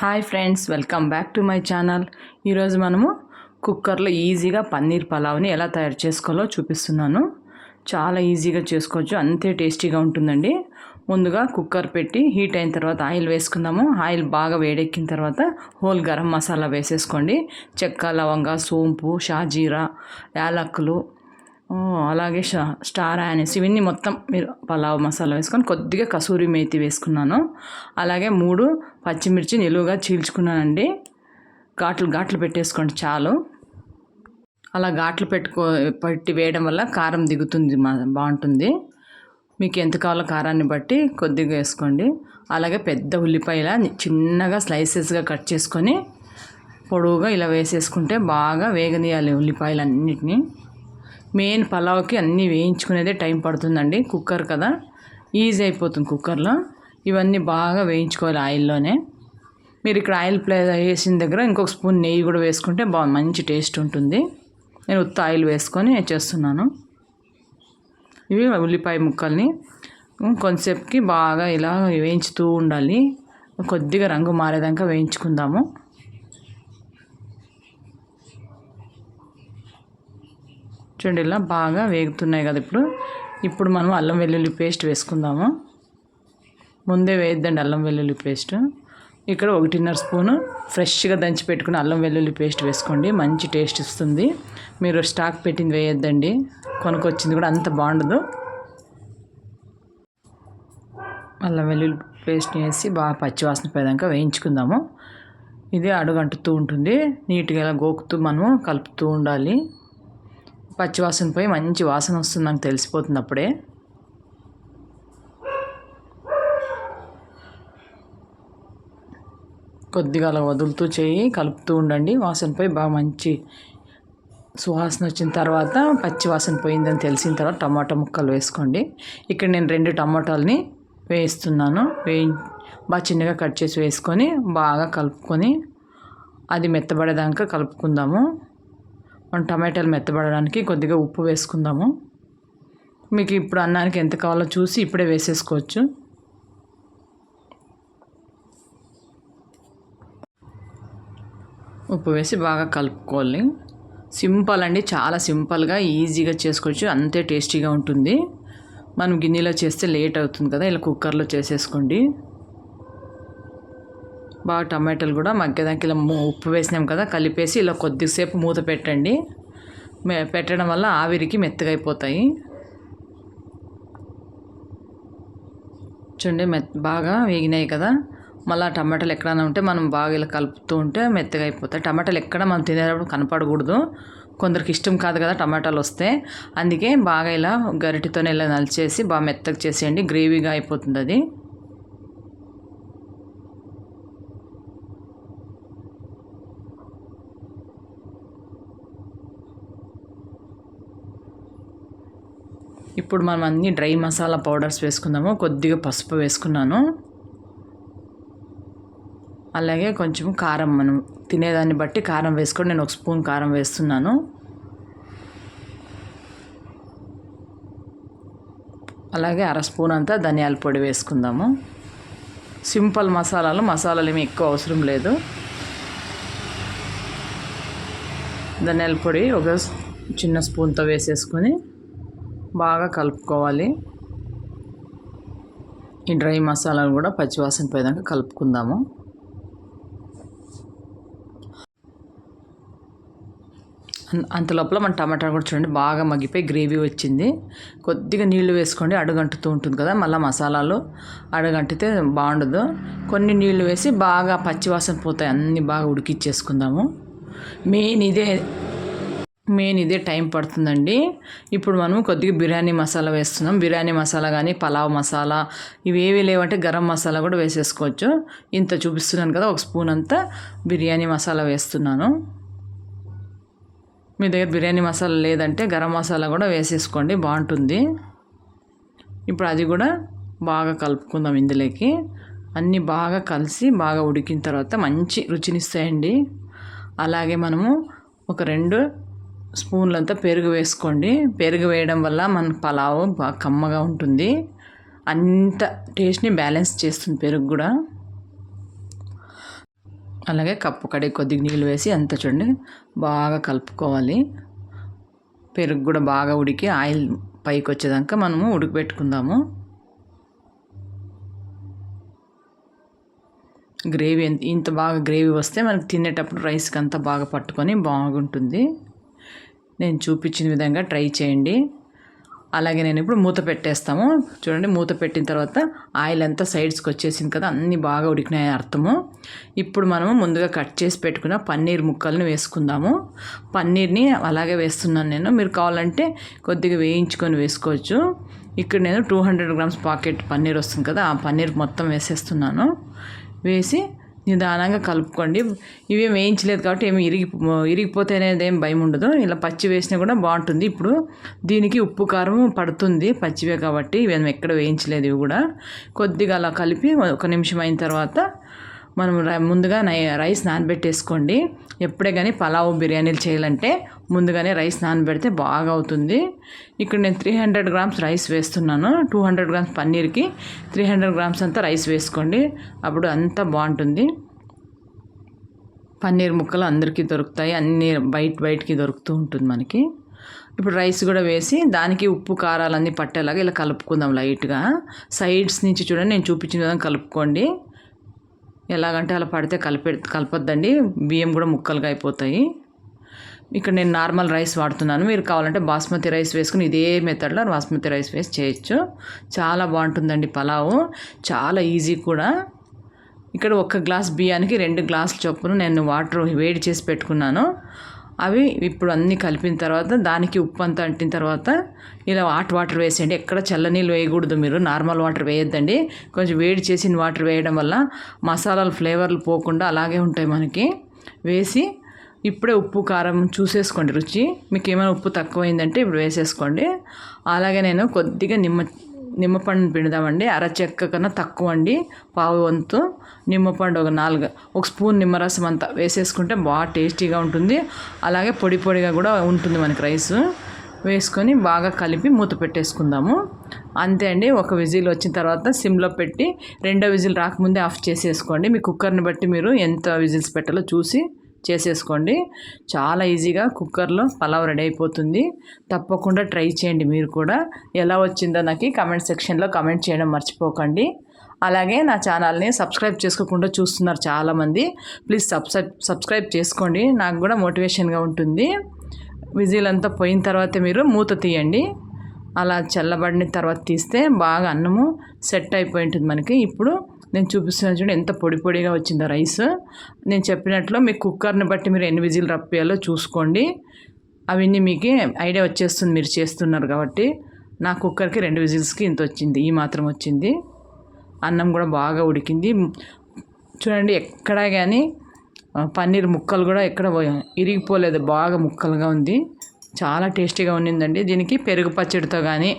Hi friends welcome back to my channel. ఈరోజు మనము కుక్కర్లో ఈజీగా పన్నీర్ పలావ్ని ఎలా తయారు చేసుకోవాలో చూపిస్తున్నాను. చాలా ఈజీగా చేసుకోవచ్చు అంతే టేస్టీగా ఉంటుందండి. ముందుగా కుక్కర్ పెట్టి హీట్ అయిన తర్వాత ఆయిల్ వేసుకుందాము. ఆయిల్ బాగా వేడెక్కిన తర్వాత హోల్ గరం మసాలా వేసేసుకోండి. చెక్క లవంగ సోంపు షాజీరా యాలక్కులు అలాగే షా స్టార్ అనేసి ఇవన్నీ మొత్తం మీరు పలావ్ మసాలా వేసుకొని కొద్దిగా కసూరి మేతి వేసుకున్నాను. అలాగే మూడు పచ్చిమిర్చి నిలువుగా చీల్చుకున్నానండి. ఘాట్లు ఘాట్లు పెట్టేసుకోండి చాలు. అలా ఘాట్లు పెట్టుకో పెట్టి వేయడం వల్ల కారం దిగుతుంది మా బాగుంటుంది. మీకు ఎంత కావాలో కారాన్ని బట్టి కొద్దిగా వేసుకోండి. అలాగే పెద్ద ఉల్లిపాయల చిన్నగా స్లైసెస్గా కట్ చేసుకొని పొడవుగా ఇలా వేసేసుకుంటే బాగా వేగనీయాలి ఉల్లిపాయలు అన్నిటినీ మెయిన్ పలావ్కి అన్నీ వేయించుకునేదే టైం పడుతుందండి. కుక్కర్ కదా. ఈజీ అయిపోతుంది కుక్కర్లో. ఇవన్నీ బాగా వేయించుకోవాలి ఆయిల్లోనే. మీరు ఇక్కడ ఆయిల్ ప్లే వేసిన దగ్గర ఇంకొక స్పూన్ నెయ్యి కూడా వేసుకుంటే బాగా మంచి టేస్ట్ ఉంటుంది. నేను ఉత్త ఆయిల్ వేసుకొని చేస్తున్నాను. ఇవి ఉల్లిపాయ ముక్కల్ని కొంతసేపుకి బాగా ఇలా వేయించుతూ ఉండాలి. కొద్దిగా రంగు మారేదాకా వేయించుకుందాము. చూడండి ఇలా బాగా వేగుతున్నాయి కదా ఇప్పుడు. ఇప్పుడు మనం అల్లం వెల్లుల్లి పేస్ట్ వేసుకుందాము. ముందే వేయద్దండి అల్లం వెల్లుల్లి పేస్ట్. ఇక్కడ ఒకటిన్నర స్పూను ఫ్రెష్గా దంచి పెట్టుకుని అల్లం వెల్లుల్లి పేస్ట్ వేసుకోండి. మంచి టేస్ట్ ఇస్తుంది. మీరు స్టాక్ పెట్టింది వేయొద్దండి. కొనుక్కొచ్చింది కూడా అంత బాగుండదు. అల్లం వెల్లుల్లి పేస్ట్ వేసి బాగా పచ్చివాసన పోయేదాకా వేయించుకుందాము. ఇది అడుగంటుతూ ఉంటుంది. నీట్గా ఇలా గోకుతూ మనము కలుపుతూ ఉండాలి. పచ్చివాసన పోయి మంచి వాసన వస్తుంది. నాకు తెలిసిపోతుంది అప్పుడే. కొద్దిగా అలా వదులుతూ చేయి కలుపుతూ ఉండండి. వాసనపై బాగా మంచి సువాసన వచ్చిన తర్వాత పచ్చి వాసన పోయిందని తెలిసిన తర్వాత టమాటా ముక్కలు వేసుకోండి. ఇక్కడ నేను రెండు టమాటాలని వేయిస్తున్నాను. వే బాగా చిన్నగా కట్ చేసి వేసుకొని బాగా కలుపుకొని అది మెత్తబడేదాకా కలుపుకుందాము. మనం టమాటాలు మెత్తబడడానికి కొద్దిగా ఉప్పు వేసుకుందాము. మీకు ఇప్పుడు అన్నానికి ఎంత కావాలో చూసి ఇప్పుడే వేసేసుకోవచ్చు. ఉప్పు వేసి బాగా కలుపుకోవాలి. సింపుల్ అండి చాలా సింపుల్గా ఈజీగా చేసుకోవచ్చు. అంతే టేస్టీగా ఉంటుంది. మనం గిన్నెలో చేస్తే లేట్ అవుతుంది కదా ఇలా కుక్కర్లో చేసేసుకోండి. బాగా టమాటాలు కూడా మగ్గదానికి ఇలా ఉప్పు వేసినాం కదా కలిపేసి ఇలా కొద్దిసేపు మూత పెట్టండి. పెట్టడం వల్ల ఆవిరికి మెత్తగా అయిపోతాయి. చూడండి మెత్ బాగా వేగినాయి కదా. మళ్ళీ టమాటాలు ఎక్కడైనా ఉంటే మనం బాగా ఇలా కలుపుతూ ఉంటే మెత్తగా అయిపోతాయి. టమాటాలు ఎక్కడ మనం తినేటప్పుడు కనపడకూడదు. కొందరికి ఇష్టం కాదు కదా టమాటాలు వస్తే. అందుకే బాగా ఇలా గరిటితోనే ఇలా నలిచేసి బాగా మెత్తగా చేసేయండి. గ్రేవీగా అయిపోతుంది అది. ఇప్పుడు మనం అన్ని డ్రై మసాలా పౌడర్స్ వేసుకుందాము. కొద్దిగా పసుపు వేసుకున్నాను. అలాగే కొంచెం కారం మనం తినేదాన్ని బట్టి కారం వేసుకొని నేను ఒక స్పూన్ కారం వేస్తున్నాను. అలాగే అర స్పూన్ అంతా ధనియాల పొడి వేసుకుందాము. సింపుల్ మసాలాలు మసాలాలు ఏమి ఎక్కువ అవసరం లేదు. ధనియాల పొడి ఒక చిన్న స్పూన్తో వేసేసుకొని బాగా కలుపుకోవాలి. ఈ డ్రై మసాలాలు కూడా పచ్చివాసన పోయేదాకా కలుపుకుందాము. అంత లోపల మన టమాటా కూడా చూడండి బాగా మగ్గిపోయి గ్రేవీ వచ్చింది. కొద్దిగా నీళ్ళు వేసుకోండి అడుగంటుతూ ఉంటుంది కదా మళ్ళీ మసాలాలు. అడుగంటితే బాగుండదు. కొన్ని నీళ్ళు వేసి బాగా పచ్చివాసన పోతాయి అన్నీ బాగా ఉడికిచ్చేసుకుందాము. మెయిన్ ఇదే మెయిన్ ఇదే టైం పడుతుందండి. ఇప్పుడు మనం కొద్దిగా బిర్యానీ మసాలా వేస్తున్నాం. బిర్యానీ మసాలా కానీ పలావ్ మసాలా ఇవి ఏవి లేవంటే గరం మసాలా కూడా వేసేసుకోవచ్చు. ఇంత చూపిస్తున్నాను కదా ఒక స్పూన్ అంతా బిర్యానీ మసాలా వేస్తున్నాను. మీ దగ్గర బిర్యానీ మసాలా లేదంటే గరం మసాలా కూడా వేసేసుకోండి బాగుంటుంది. ఇప్పుడు అది కూడా బాగా కలుపుకుందాం ఇందులోకి. అన్నీ బాగా కలిసి బాగా ఉడికిన తర్వాత మంచి రుచినిస్తాయండి అలాగే మనము ఒక రెండు స్పూన్లంతా పెరుగు వేసుకోండి. పెరుగు వేయడం వల్ల మన పలావ్ బాగా కమ్మగా ఉంటుంది. అంత టేస్ట్ని బ్యాలెన్స్ చేస్తుంది పెరుగు కూడా. అలాగే కప్పు కడిగి కొద్దిగా నీళ్ళు వేసి అంత చూడండి బాగా కలుపుకోవాలి. పెరుగు కూడా బాగా ఉడికి ఆయిల్ పైకి వచ్చేదాకా మనము ఉడికిపెట్టుకుందాము. గ్రేవీ ఎంత ఇంత బాగా గ్రేవీ వస్తే మనకు తినేటప్పుడు రైస్కి అంతా బాగా పట్టుకొని బాగుంటుంది. నేను చూపించిన విధంగా ట్రై చేయండి. అలాగే నేను ఇప్పుడు మూత పెట్టేస్తాము. చూడండి మూత పెట్టిన తర్వాత ఆయిల్ అంతా సైడ్స్కి వచ్చేసింది కదా అన్నీ బాగా ఉడికినాయి అర్థము. ఇప్పుడు మనము ముందుగా కట్ చేసి పెట్టుకున్న పన్నీర్ ముక్కల్ని వేసుకుందాము. పన్నీర్ని అలాగే వేస్తున్నాను నేను. మీరు కావాలంటే కొద్దిగా వేయించుకొని వేసుకోవచ్చు. ఇక్కడ నేను two hundred grams packet paneer వస్తుంది కదా ఆ పన్నీర్ మొత్తం వేసేస్తున్నాను. వేసి నిదానంగా కలుపుకోండి. ఇవేం వేయించలేదు కాబట్టి ఏమి ఇరిగి ఇరిగిపోతే అనేది ఏం భయం ఉండదు. ఇలా పచ్చి వేసినా కూడా బాగుంటుంది. ఇప్పుడు దీనికి ఉప్పు కారం పడుతుంది పచ్చివే కాబట్టి. ఇవి ఎక్కడ వేయించలేదు ఇవి కూడా. కొద్దిగా అలా కలిపి ఒక నిమిషం అయిన తర్వాత మనం ముందుగా రైస్ నానబెట్టేసుకోండి. ఎప్పుడే కానీ పలావ్ బిర్యానీలు చేయాలంటే ముందుగానే రైస్ నానబెడితే బాగా అవుతుంది. ఇక్కడ నేను త్రీ హండ్రెడ్ గ్రామ్స్ రైస్ వేస్తున్నాను. టూ హండ్రెడ్ గ్రామ్స్ పన్నీర్కి త్రీ హండ్రెడ్ గ్రామ్స్ అంతా రైస్ వేసుకోండి. అప్పుడు అంతా బాగుంటుంది. పన్నీర్ ముక్కలు అందరికీ దొరుకుతాయి. అన్నీ బయట బయటికి దొరుకుతూ ఉంటుంది మనకి. ఇప్పుడు రైస్ కూడా వేసి దానికి ఉప్పు కారాలన్నీ పట్టేలాగా ఇలా కలుపుకుందాం లైట్గా. సైడ్స్ నుంచి చూడండి నేను చూపించిన విధంగా కలుపుకోండి. ఎలాగంటే అలా పడితే కలిపే కలపొద్దండి. బియ్యం కూడా ముక్కలుగా అయిపోతాయి. ఇక్కడ నేను నార్మల్ రైస్ వాడుతున్నాను. మీరు కావాలంటే బాస్మతి రైస్ వేసుకుని ఇదే మెథడ్లో బాస్మతి రైస్ వేసి చేయొచ్చు. చాలా బాగుంటుందండి పలావు. చాలా ఈజీ కూడా. ఇక్కడ ఒక గ్లాస్ బియ్యానికి రెండు గ్లాసుల చొప్పున నేను వాటర్ వేడి చేసి పెట్టుకున్నాను. అవి ఇప్పుడు అన్నీ కలిపిన తర్వాత దానికి ఉప్పు అంతా అంటిన తర్వాత ఇలా హాట్ వాటర్ వేసేయండి. ఎక్కడ చల్లనీళ్ళు వేయకూడదు మీరు. నార్మల్ వాటర్ వేయొద్దండి. కొంచెం వేడి చేసిన వాటర్ వేయడం వల్ల మసాలాలు ఫ్లేవర్లు పోకుండా అలాగే ఉంటాయి మనకి. వేసి ఇప్పుడే ఉప్పు కారం చూసేసుకోండి రుచి. మీకు ఏమైనా ఉప్పు తక్కువైందంటే ఇప్పుడు వేసేసుకోండి. అలాగే నేను కొద్దిగా నిమ్మ నిమ్మపండు పిండుదామండి. అరచెక్క కన్నా తక్కువ అండి. పావు వంతు నిమ్మపండు ఒక నాలుగు ఒక స్పూన్ నిమ్మరసం అంతా వేసేసుకుంటే బాగా టేస్టీగా ఉంటుంది. అలాగే పొడి పొడిగా కూడా ఉంటుంది మనకి రైస్. వేసుకొని బాగా కలిపి మూత పెట్టేసుకుందాము. అంతే అండి. ఒక విజిల్ వచ్చిన తర్వాత సిమ్లో పెట్టి రెండో విజిల్ రాకముందే ఆఫ్ చేసేసుకోండి. మీ కుక్కర్ని బట్టి మీరు ఎంత విజిల్స్ పెట్టాలో చూసి చేసేసుకోండి. చాలా ఈజీగా కుక్కర్లో పలావ్ రెడీ అయిపోతుంది. తప్పకుండా ట్రై చేయండి మీరు కూడా. ఎలా వచ్చిందో నాకు కమెంట్ సెక్షన్లో కమెంట్ చేయడం మర్చిపోకండి. అలాగే నా ఛానల్ని సబ్స్క్రైబ్ చేసుకోకుండా చూస్తున్నారు చాలామంది. ప్లీజ్ సబ్స్క్రైబ్ సబ్స్క్రైబ్ చేసుకోండి. నాకు కూడా మోటివేషన్గా ఉంటుంది. విజిల్ అంతా పోయిన తర్వాత మీరు మూత తీయండి. అలా చల్లబడిన తర్వాత తీస్తే బాగా అన్నము సెట్ అయిపోయి ఉంటుంది మనకి. ఇప్పుడు నేను చూపిస్తున్నాను చూడండి ఎంత పొడి పొడిగా వచ్చిందో రైస్. నేను చెప్పినట్లు మీ కుక్కర్ని బట్టి మీరు ఎన్ని విజిల్ రప్పేయాలో చూసుకోండి. అవన్నీ మీకు ఐడియా వచ్చేస్తుంది మీరు చేస్తున్నారు కాబట్టి. నా కుక్కర్కి రెండు విజిల్స్కి ఇంత వచ్చింది ఈ మాత్రం వచ్చింది. అన్నం కూడా బాగా ఉడికింది. చూడండి ఎక్కడా కానీ పన్నీర్ ముక్కలు కూడా ఎక్కడ ఇరిగిపోలేదు బాగా ముక్కలుగా ఉంది. చాలా టేస్టీగా ఉన్నిందండి. దీనికి పెరుగు పచ్చడితో కానీ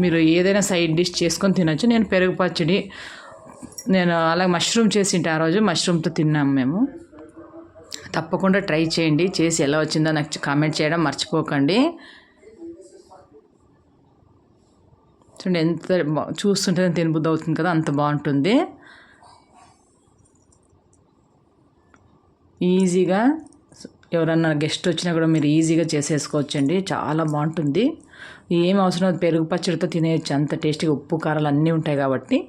మీరు ఏదైనా సైడ్ డిష్ చేసుకొని తినొచ్చు. నేను పెరుగు పచ్చడి నేను అలాగే మష్రూమ్ చేసింటే ఆ రోజు మష్రూమ్తో తిన్నాము మేము. తప్పకుండా ట్రై చేయండి. చేసి ఎలా వచ్చిందో నాకు కామెంట్ చేయడం మర్చిపోకండి. చూడండి ఎంత చూస్తుంటే తినబుద్ధి అవుతుంది కదా అంత బాగుంటుంది. ఈజీగా ఎవరన్నా గెస్ట్ వచ్చినా కూడా మీరు ఈజీగా చేసేసుకోవచ్చండి. చాలా బాగుంటుంది. ఏం అవసరం పెరుగు పచ్చడితో తినేయచ్చు. అంత టేస్టీగా ఉప్పు కారాలు అన్నీ ఉంటాయి కాబట్టి.